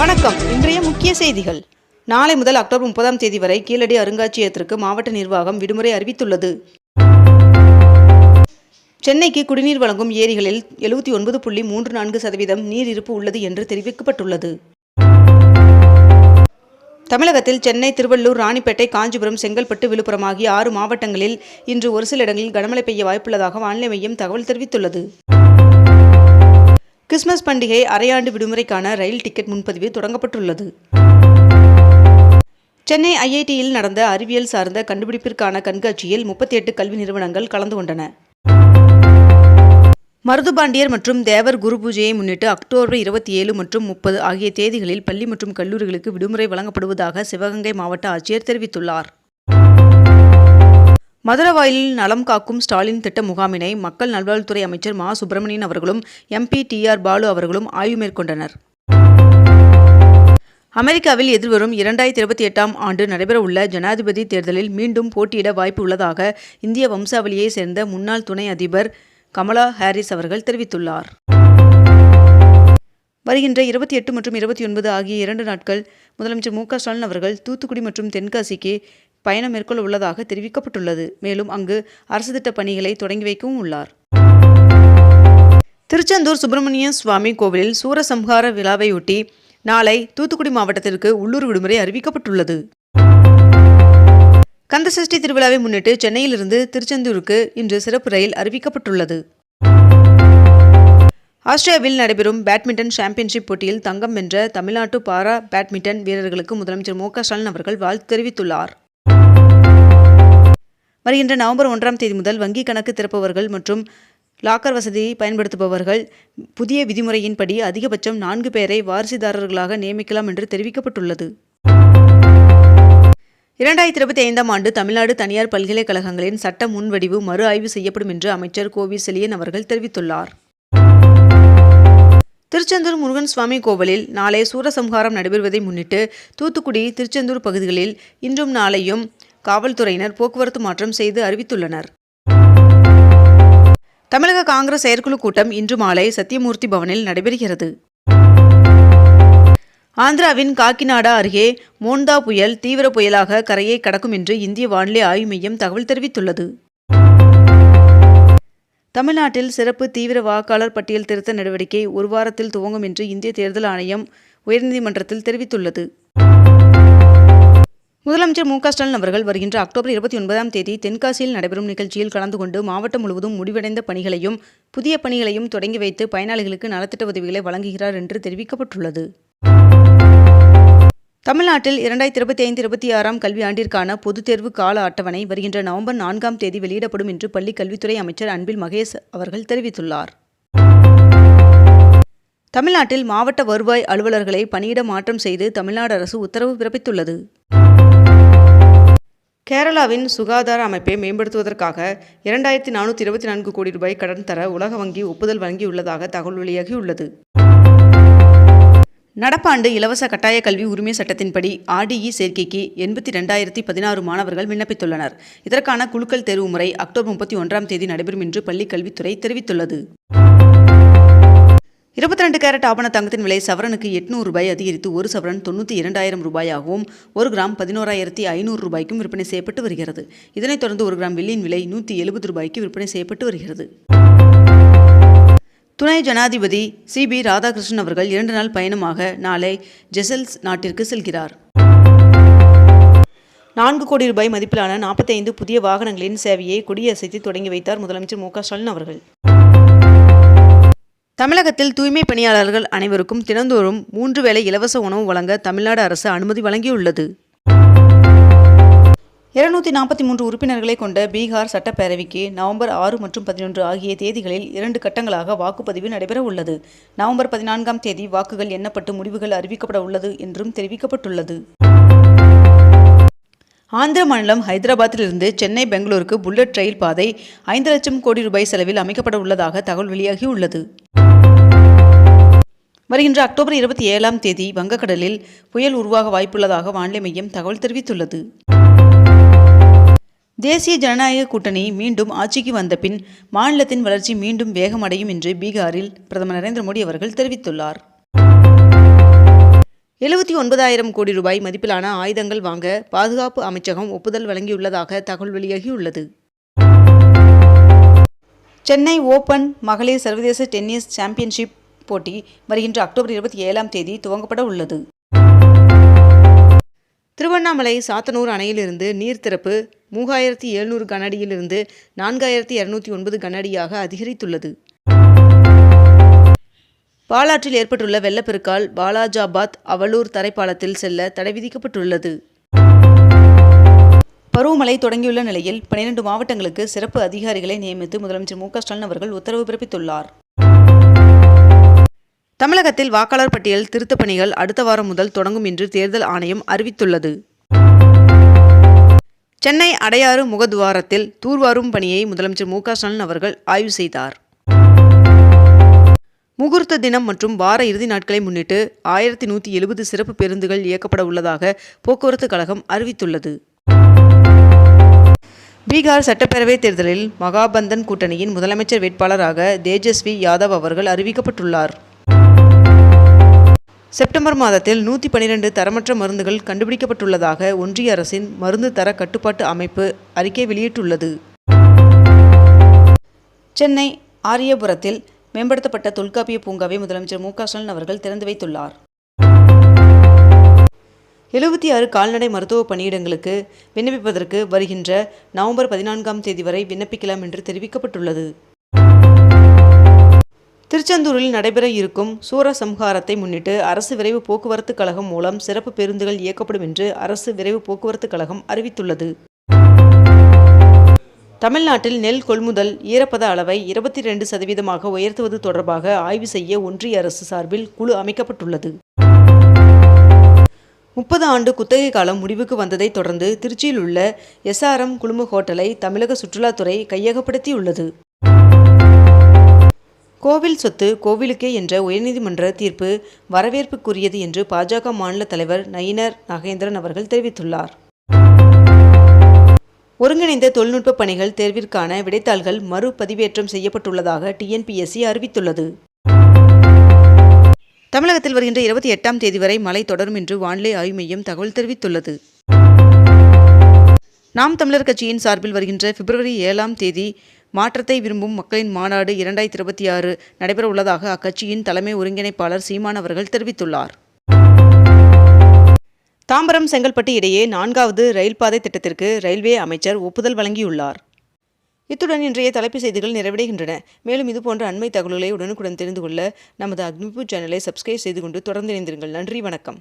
வணக்கம். இன்றைய முக்கிய செய்திகள். நாளை முதல் அக்டோபர் முப்பதாம் தேதி வரை கீழடி அருங்காட்சியகத்திற்கு மாவட்ட நிர்வாகம் விடுமுறை அறிவித்துள்ளது. சென்னைக்கு குடிநீர் வழங்கும் ஏரிகளில் எழுபத்தி ஒன்பது புள்ளி மூன்று நான்கு சதவீதம் நீர் இருப்பு உள்ளது என்று தெரிவிக்கப்பட்டுள்ளது. தமிழகத்தில் சென்னை திருவள்ளூர் ராணிப்பேட்டை காஞ்சிபுரம் செங்கல்பட்டு விழுப்புரம் ஆகிய ஆறு மாவட்டங்களில் இன்று ஒரு சில இடங்களில் கனமழை பெய்ய வாய்ப்புள்ளதாக வானிலை மையம் தகவல் தெரிவித்துள்ளது. கிறிஸ்மஸ் பண்டிகை அரையாண்டு விடுமுறைக்கான ரயில் டிக்கெட் முன்பதிவு தொடங்கப்பட்டுள்ளது. சென்னை ஐஐடியில் நடந்த அறிவியல் சார்ந்த கண்டுபிடிப்பிற்கான கண்காட்சியில் முப்பத்தி எட்டு கல்வி நிறுவனங்கள் கலந்து கொண்டன. மருதுபாண்டியர் மற்றும் தேவர் குரு பூஜையை முன்னிட்டு அக்டோபர் இருபத்தி ஏழு மற்றும் முப்பது ஆகிய தேதிகளில் பள்ளி மற்றும் கல்லூரிகளுக்கு விடுமுறை வழங்கப்படுவதாக சிவகங்கை மாவட்ட ஆட்சியர் தெரிவித்துள்ளார். மதுரவாயிலில் நலம் காக்கும் ஸ்டாலின் திட்ட முகாமினை மக்கள் நல்வாழ்வுத்துறை அமைச்சர் மா. சுப்பிரமணியன் அவர்களும் எம்பி டி. ஆர். பாலு அவர்களும் ஆய்வு மேற்கொண்டனர். அமெரிக்காவில் எதிர்வரும் இரண்டாயிரத்தி இருபத்தி எட்டாம் ஆண்டு நடைபெறவுள்ள ஜனாதிபதி தேர்தலில் மீண்டும் போட்டியிட வாய்ப்பு உள்ளதாக இந்திய வம்சாவளியைச் சேர்ந்த முன்னாள் துணை அதிபர் கமலா ஹாரிஸ் அவர்கள் தெரிவித்துள்ளார். வருகின்ற இருபத்தி எட்டு மற்றும் இருபத்தி ஒன்பது ஆகிய இரண்டு நாட்கள் முதலமைச்சர் மு. க. ஸ்டாலின் அவர்கள் தூத்துக்குடி மற்றும் தென்காசிக்கு பயணம் மேற்கொள்ள உள்ளதாக தெரிவிக்கப்பட்டுள்ளது. மேலும் அங்கு அரசு திட்ட பணிகளை தொடங்கி வைக்கவும் உள்ளார். திருச்செந்தூர் சுப்பிரமணிய சுவாமி கோவிலில் சூரசம்ஹார விழாவையொட்டி நாளை தூத்துக்குடி மாவட்டத்திற்கு உள்ளூர் விடுமுறை அறிவிக்கப்பட்டுள்ளது. கந்தசஷ்டி திருவிழாவை முன்னிட்டு சென்னையிலிருந்து திருச்செந்தூருக்கு இன்று சிறப்பு ரயில் அறிவிக்கப்பட்டுள்ளது. ஆஸ்திரேலியாவில் நடைபெறும் பேட்மிண்டன் சாம்பியன்ஷிப் போட்டியில் தங்கம் வென்ற தமிழ்நாட்டு பாரா பேட்மிண்டன் வீரர்களுக்கு முதலமைச்சர் மு க ஸ்டாலின் அவர்கள் வாழ்த்து தெரிவித்துள்ளார். வருகின்ற நவம்பர் ஒன்றாம் தேதி முதல் வங்கி கணக்கு திறப்பவர்கள் மற்றும் லாக்கர் வசதியை பயன்படுத்துபவர்கள் புதிய விதிமுறையின்படி அதிகபட்சம் நான்கு பேரை வாரிசுதாரர்களாக நியமிக்கலாம் என்று தெரிவிக்கப்பட்டுள்ளது. இரண்டாயிரத்தி இருபத்தி ஐந்தாம் ஆண்டு தமிழ்நாடு தனியார் பல்கலைக்கழகங்களின் சட்ட முன்வடிவு மறு ஆய்வு செய்யப்படும் என்று அமைச்சர் கோவி செலியன் அவர்கள் தெரிவித்துள்ளார். திருச்செந்தூர் முருகன் சுவாமி கோவிலில் நாளை சூரசம்ஹாரம் நடைபெறுவதை முன்னிட்டு தூத்துக்குடி திருச்செந்தூர் பகுதிகளில் இன்றும் நாளையும் காவல்துறையினர் போக்குவரத்து மாற்றம் செய்து அறிவித்துள்ளனர். தமிழக காங்கிரஸ் செயற்குழு கூட்டம் இன்று மாலை சத்தியமூர்த்தி பவனில் நடைபெறுகிறது. ஆந்திராவின் காக்கிநாடா அருகே மோண்டா புயல் தீவிர புயலாக கரையை கடக்கும் என்று இந்திய வானிலை ஆய்வு மையம் தகவல் தெரிவித்துள்ளது. தமிழ்நாட்டில் சிறப்பு தீவிர வாக்காளர் பட்டியல் திருத்த நடவடிக்கை ஒரு வாரத்தில் துவங்கும் என்று இந்திய தேர்தல் ஆணையம் உயர்நீதிமன்றத்தில் தெரிவித்துள்ளது. முதலமைச்சர் மு க ஸ்டாலின் அவர்கள் வருகின்ற அக்டோபர் இருபத்தி ஒன்பதாம் தேதி தென்காசியில் நடைபெறும் நிகழ்ச்சியில் கலந்து கொண்டு மாவட்டம் முழுவதும் முடிவடைந்த பணிகளையும் புதிய பணிகளையும் தொடங்கி வைத்து பயனாளிகளுக்கு நலத்திட்ட உதவிகளை வழங்குகிறார் என்று தெரிவிக்கப்பட்டுள்ளது. தமிழ்நாட்டில் இரண்டாயிரத்தி இருபத்தி ஐந்து இருபத்தி ஆறாம் கல்வியாண்டிற்கான பொதுத் தேர்வு கால அட்டவணை வருகின்ற நவம்பர் நான்காம் தேதி வெளியிடப்படும் என்று பள்ளி கல்வித்துறை அமைச்சர் அன்பில் மகேஷ் அவர்கள் தெரிவித்துள்ளார். தமிழ்நாட்டில் மாவட்ட வருவாய் அலுவலர்களை பணியிட மாற்றம் செய்து தமிழ்நாடு அரசு உத்தரவு பிறப்பித்துள்ளது. கேரளாவின் சுகாதார அமைப்பை மேம்படுத்துவதற்காக இரண்டாயிரத்தி நானூற்றி இருபத்தி நான்கு கோடி ரூபாய் கடன் தர உலக வங்கி ஒப்புதல் வழங்கியுள்ளதாக தகவல் வெளியாகியுள்ளது. நடப்பாண்டு இலவச கட்டாய கல்வி உரிமை சட்டத்தின்படி ஆர்டிஇ சேர்க்கைக்கு எண்பத்தி ரெண்டாயிரத்தி பதினாறு மாணவர்கள் விண்ணப்பித்துள்ளனர். இதற்கான குழுக்கள் தேர்வு முறை அக்டோபர் முப்பத்தி ஒன்றாம் தேதி நடைபெறும் என்று பள்ளிக் கல்வித்துறை தெரிவித்துள்ளது. இருபத்தி ரெண்டு கேரட் ஆபண தங்கத்தின் விலை சவரனுக்கு எட்நூறு ரூபாய் அதிகரித்து ஒரு சவரன் தொண்ணூற்றி இரண்டாயிரம் ரூபாயாகவும் ஒரு கிராம் பதினோராயிரத்தி ஐநூறு ரூபாய்க்கும் விற்பனை செய்யப்பட்டு வருகிறது. இதனைத் தொடர்ந்து ஒரு கிராம் வெள்ளியின் விலை நூற்றி எழுபது ரூபாய்க்கு விற்பனை செய்யப்பட்டு வருகிறது. துணை ஜனாதிபதி சி. பி. ராதாகிருஷ்ணன் அவர்கள் இரண்டு நாள் பயணமாக நாளை ஜெசல்ஸ் நாட்டிற்கு செல்கிறார். நான்கு கோடி ரூபாய் மதிப்பிலான நாற்பத்தைந்து புதிய வாகனங்களின் சேவையை கொடியசைத்து தொடங்கி வைத்தார் முதலமைச்சர் மு. க. ஸ்டாலின் அவர்கள். தமிழகத்தில் தூய்மை பணியாளர்கள் அனைவருக்கும் தினந்தோறும் மூன்று வேளை இலவச உணவு வழங்க தமிழ்நாடு அரசு அனுமதி வழங்கியுள்ளது. இருநூத்தி நாற்பத்தி மூன்று உறுப்பினர்களை கொண்ட பீகார் சட்டப்பேரவைக்கு நவம்பர் ஆறு மற்றும் பதினொன்று ஆகிய தேதிகளில் இரண்டு கட்டங்களாக வாக்குப்பதிவு நடைபெற உள்ளது நவம்பர் பதினான்காம் தேதி வாக்குகள் எண்ணப்பட்டு முடிவுகள் அறிவிக்கப்பட உள்ளது என்றும் தெரிவிக்கப்பட்டுள்ளது. ஆந்திர மாநிலம் ஹைதராபாத்திலிருந்து சென்னை பெங்களூருக்கு புல்லட் ரயில் பாதை ஐந்து லட்சம் கோடி ரூபாய் செலவில் அமைக்கப்பட உள்ளதாக தகவல் வெளியாகியுள்ளது. வருகின்ற அக்டோபர் இருபத்தி ஏழாம் தேதி வங்கக்கடலில் புயல் உருவாக வாய்ப்புள்ளதாக வானிலை மையம் தகவல் தெரிவித்துள்ளது. தேசிய ஜனநாயக கூட்டணி மீண்டும் ஆட்சிக்கு வந்த பின் மாநிலத்தின் வளர்ச்சி மீண்டும் வேகமடையும் என்று பீகாரில் பிரதமர் நரேந்திர மோடி அவர்கள் தெரிவித்துள்ளார். எழுபத்தி ஒன்பதாயிரம் கோடி ரூபாய் மதிப்பிலான ஆயுதங்கள் வாங்க பாதுகாப்பு அமைச்சகம் ஒப்புதல் வழங்கியுள்ளதாக தகவல் வெளியாகியுள்ளது. சென்னை ஓபன் மகளிர் சர்வதேச டென்னிஸ் சாம்பியன்ஷிப் போட்டி வருகின்ற அக்டோபர் இருபத்தி ஏழாம் தேதி துவங்கப்பட உள்ளது. திருவண்ணாமலை சாத்தனூர் அணையிலிருந்து நீர் திறப்பு மூவாயிரத்தி எழுநூறு கனஅடியிலிருந்து நான்காயிரத்தி இரநூத்தி ஒன்பது கனஅடியாக அதிகரித்துள்ளது. பாலாற்றில் ஏற்பட்டுள்ள வெள்ளப்பெருக்கால் பாலாஜாபாத் அவலூர் தரைப்பாலத்தில் செல்ல தடை விதிக்கப்பட்டுள்ளது. பருவமழை தொடங்கியுள்ள நிலையில் பனிரெண்டு மாவட்டங்களுக்கு சிறப்பு அதிகாரிகளை நியமித்து முதலமைச்சர் மு க ஸ்டாலின் அவர்கள் உத்தரவு பிறப்பித்துள்ளார். தமிழகத்தில் வாக்காளர் பட்டியல் திருத்தப் பணிகள் அடுத்த வாரம் முதல் தொடங்கும் என்று தேர்தல் ஆணையம் அறிவித்துள்ளது. சென்னை அடையாறு முகதுவாரத்தில் தூர்வாரும் பணியை முதலமைச்சர் மு ஸ்டாலின் அவர்கள் ஆய்வு செய்தார். முகூர்த்த தினம் மற்றும் வார இறுதி நாட்களை முன்னிட்டு ஆயிரத்தி நூற்றி எழுபது சிறப்பு பேருந்துகள் இயக்கப்பட உள்ளதாக போக்குவரத்து கழகம் அறிவித்துள்ளது. பீகார் சட்டப்பேரவை தேர்தலில் மகாபந்தன் கூட்டணியின் முதலமைச்சர் வேட்பாளராக தேஜஸ்வி யாதவ் அவர்கள் அறிவிக்கப்பட்டுள்ளார். செப்டம்பர் மாதத்தில் நூற்றி பனிரெண்டு தரமற்ற மருந்துகள் கண்டுபிடிக்கப்பட்டுள்ளதாக ஒன்றிய அரசின் மருந்து தர கட்டுப்பாட்டு அமைப்பு அறிக்கை வெளியிட்டுள்ளது. சென்னை ஆரியபுரத்தில் மேம்படுத்தப்பட்ட தொல்காப்பிய பூங்காவை முதலமைச்சர் மு ஸ்டாலின் அவர்கள் திறந்து வைத்துள்ளார். எழுபத்தி ஆறு கால்நடை மருத்துவ பணியிடங்களுக்கு விண்ணப்பிப்பதற்கு வருகின்ற நவம்பர் பதினான்காம் தேதி வரை விண்ணப்பிக்கலாம் என்று தெரிவிக்கப்பட்டுள்ளது. திருச்செந்தூரில் நடைபெற இருக்கும் சூரசம்ஹாரத்தை முன்னிட்டு அரசு விரைவு போக்குவரத்து கழகம் மூலம் சிறப்பு பேருந்துகள் இயக்கப்படும் என்று அரசு விரைவு போக்குவரத்து கழகம் அறிவித்துள்ளது. தமிழ்நாட்டில் நெல் கொள்முதல் ஈரப்பத அளவை இருபத்தி ரெண்டு சதவீதமாக உயர்த்துவது தொடர்பாக ஆய்வு செய்ய ஒன்றிய அரசு சார்பில் குழு அமைக்கப்பட்டுள்ளது. முப்பது ஆண்டு குத்தகை காலம் முடிவுக்கு வந்ததைத் தொடர்ந்து திருச்சியில் உள்ள எஸ்ஆர்எம் குழும ஹோட்டலை தமிழக சுற்றுலாத்துறை கையகப்படுத்தியுள்ளது. கோவில் சொத்து கோவிலுக்கே என்ற உயர்நீதிமன்ற தீர்ப்பு வரவேற்புக்குரியது என்று பாஜக மாநில தலைவர் நயினர் நாகேந்திரன் அவர்கள் தெரிவித்துள்ளார். ஒருங்கிணைந்த தொழில்நுட்ப பணிகள் தேர்விற்கான விடைத்தாள்கள் மறுபதிவேற்றம் செய்யப்பட்டுள்ளதாக டிஎன்பிஎஸ்சி அறிவித்துள்ளது. தமிழகத்தில் வருகின்ற இருபத்தி எட்டாம் தேதி வரை மழை தொடரும் என்று வானிலை ஆய்வு மையம் தகவல் தெரிவித்துள்ளது. நாம் தமிழர் கட்சியின் சார்பில் வருகின்ற பிப்ரவரி ஏழாம் தேதி மாற்றத்தை விரும்பும் மக்களின் மாநாடு இரண்டாயிரத்தி இருபத்தி ஆறு நடைபெற உள்ளதாக அக்கட்சியின் தலைமை ஒருங்கிணைப்பாளர் சீமான் அவர்கள் தெரிவித்துள்ளார். தாம்பரம் செங்கல்பட்டு இடையே நான்காவது ரயில் பாதை திட்டத்திற்கு ரயில்வே அமைச்சர் ஒப்புதல் வழங்கியுள்ளார். இத்துடன் இன்றைய தலைப்பு செய்திகள் நிறைவடைகின்றன. மேலும் இதுபோன்ற அண்மை தகவல்களை உடனுக்குடன் தெரிந்து கொள்ள நமது அக்னிபூ சேனலை சப்ஸ்கிரைப் செய்து கொண்டு தொடர்ந்து இணைந்திருங்கள். நன்றி வணக்கம்.